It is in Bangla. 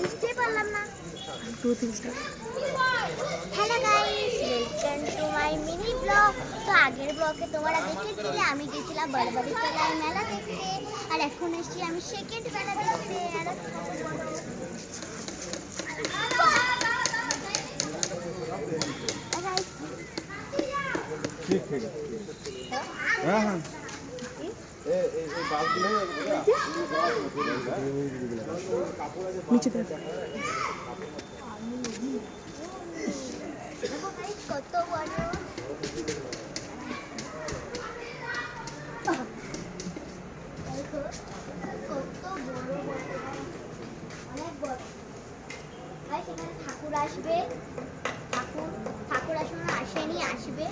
বুঝতেই পারলাম না। Hello guys to my mini blog তো আগের ব্লগে তোমরা দেখেছিলে, আমি গেছিলাম বড়বাড়ি তলায় মেলা দেখতে। আর এখন এসেছি আমি সেকেন্ড মেলা দেখতে। আর ঠিক ঠিক। হ্যাঁ হ্যাঁ। কত বড় ঠাকুর আসবে ঠাকুর ঠাকুর এখনও আসেনি আসবে।